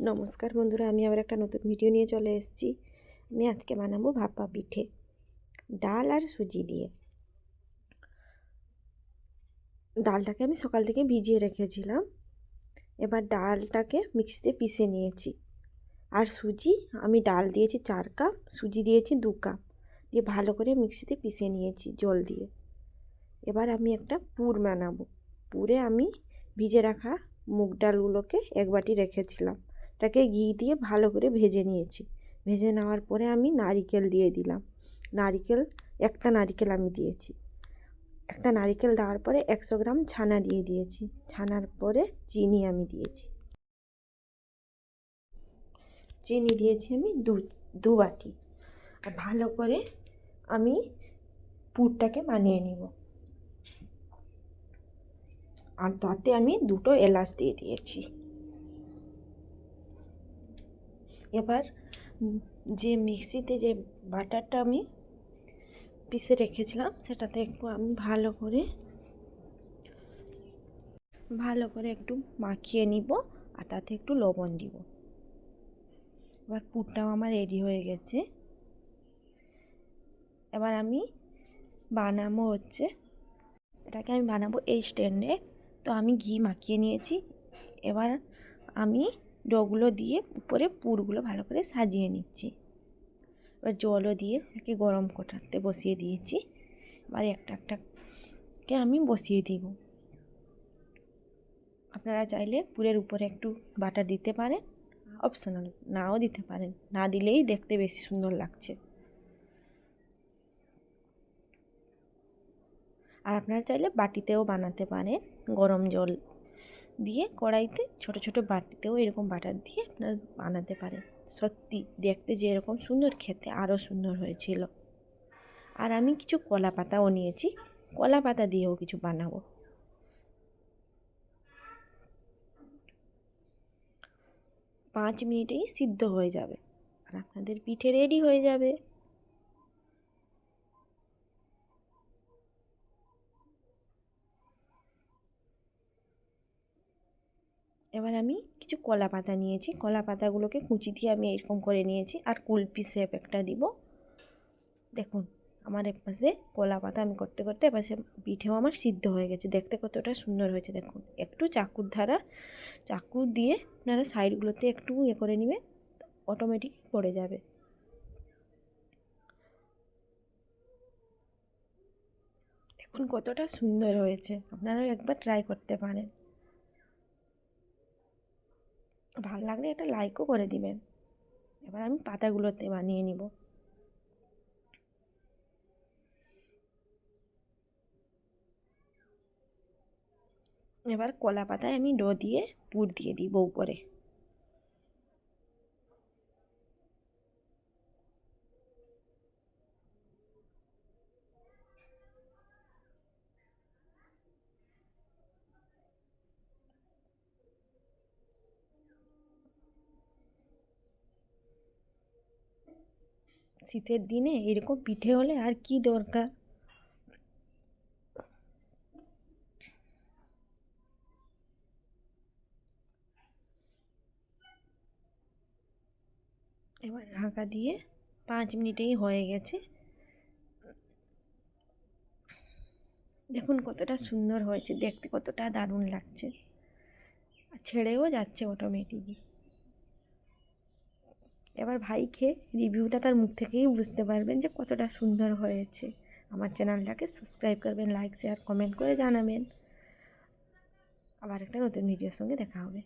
নমস্কার বন্ধুরা, আমি আবার একটা নতুন ভিডিও নিয়ে চলে এসেছি। আমি আজকে বানাবো ভাপা পিঠে, ডাল আর সুজি দিয়ে। ডালটাকে আমি সকাল থেকে ভিজিয়ে রেখেছিলাম। এবার ডালটাকে মিক্সিতে পিষে নিয়েছি। আর সুজি, আমি ডাল দিয়েছি চার কাপ, সুজি দিয়েছি দু কাপ। দিয়ে ভালো করে মিক্সিতে পিষে নিয়েছি জল দিয়ে। এবার আমি একটা পুর বানাবো। পুরে আমি ভিজে রাখা মুগ ডালগুলোকে এক বাটি রেখেছিলাম। তাকে ঘি দিয়ে ভালো করে ভেজে নিয়েছি। ভেজে নেওয়ার পরে আমি নারিকেল দিয়ে দিলাম। নারিকেল, একটা নারিকেল আমি দিয়েছি। একটা নারিকেল দেওয়ার পরে একশো গ্রাম ছানা দিয়ে দিয়েছি। ছানার পরে চিনি আমি দিয়েছি। চিনি দিয়েছি আমি দু দু বাটি। আর ভালো করে আমি পুরটাকে বানিয়ে নিব। আর তাতে আমি দুটো এলাচ দিয়ে দিয়েছি। এবার যে মিক্সিতে যে বাটারটা আমি পিষে রেখেছিলাম, সেটাতে একটু আমি ভালো করে ভালো করে একটু মাখিয়ে নিব আর তাতে একটু লবণ দিব। এবার পুরটাও আমার রেডি হয়ে গেছে। এবার আমি বানাবো হচ্ছে, এটাকে আমি বানাবো এই স্ট্যান্ডে। তো আমি ঘি মাখিয়ে নিয়েছি। এবার আমি ডোগুলো দিয়ে উপরে পুরগুলো ভালো করে সাজিয়ে নিচ্ছি। এবার জলও দিয়ে একে গরম করতে বসিয়ে দিয়েছি। এবার একটা একটাকে আমি বসিয়ে দিব। আপনারা চাইলে পুরের উপরে একটু বাটার দিতে পারেন অপশনাল নাও দিতে পারেন। না দিলেই দেখতে বেশি সুন্দর লাগছে। আর আপনারা চাইলে বাটিতেও বানাতে পারেন, গরম জল দিয়ে কড়াইতে ছোট ছোট বাটিতেও এরকম বাটার দিয়ে আপনারা বানাতে পারেন। সত্যি দেখতে যে এরকম সুন্দর খেতে, আরও সুন্দর হয়েছিল। আর আমি কিছু কলা পাতাও নিয়েছি। কলা পাতা দিয়েও কিছু বানাবো। পাঁচ মিনিটেই সিদ্ধ হয়ে যাবে। আর আপনাদের পিঠে রেডি হয়ে যাবে। এবার আমি কিছু কলা পাতা নিয়েছি। কলা পাতাগুলোকে কুচি দিয়ে আমি এরকম করে নিয়েছি আর কুলপি শেপ একটা দিব। দেখুন, আমার পাশে কলা পাতা আমি করতে করতে এপাশে পিঠেও আমার সিদ্ধ হয়ে গেছে। দেখতে কতটা সুন্দর হয়েছে, দেখুন। একটু চাকুর ধারা চাকু দিয়ে আপনারা সাইডগুলোতে একটু ইয়ে করে নেবে অটোমেটিক পড়ে যাবে। দেখুন কতটা সুন্দর হয়েছে। আপনারা একবার ট্রাই করতে পারেন। ভালো লাগলে একটা লাইকও করে দিবেন। এবার আমি পাতাগুলোতে বানিয়ে নিব। এবার কলা পাতায় আমি ডো দিয়ে পুর দিয়ে দিব উপরে। শীতের দিনে এরকম পিঠে হলে আর কি দরকার? এবার ঢাকা দিয়ে পাঁচ মিনিটেই হয়ে গেছে। দেখুন কতটা সুন্দর হয়েছে, দেখতে কতটা দারুণ লাগছে। ছেড়েও যাচ্ছে অটোমেটিকই এবার ভাই খেয়ে রিভিউটা তার মুখ থেকেই বুঝতে পারবেন যে কতটা সুন্দর হয়েছে। আমার চ্যানেলটাকে সাবস্ক্রাইব করবেন লাইক শেয়ার কমেন্ট করে জানাবেন। আবার একটা নতুন ভিডিওর সঙ্গে দেখা হবে।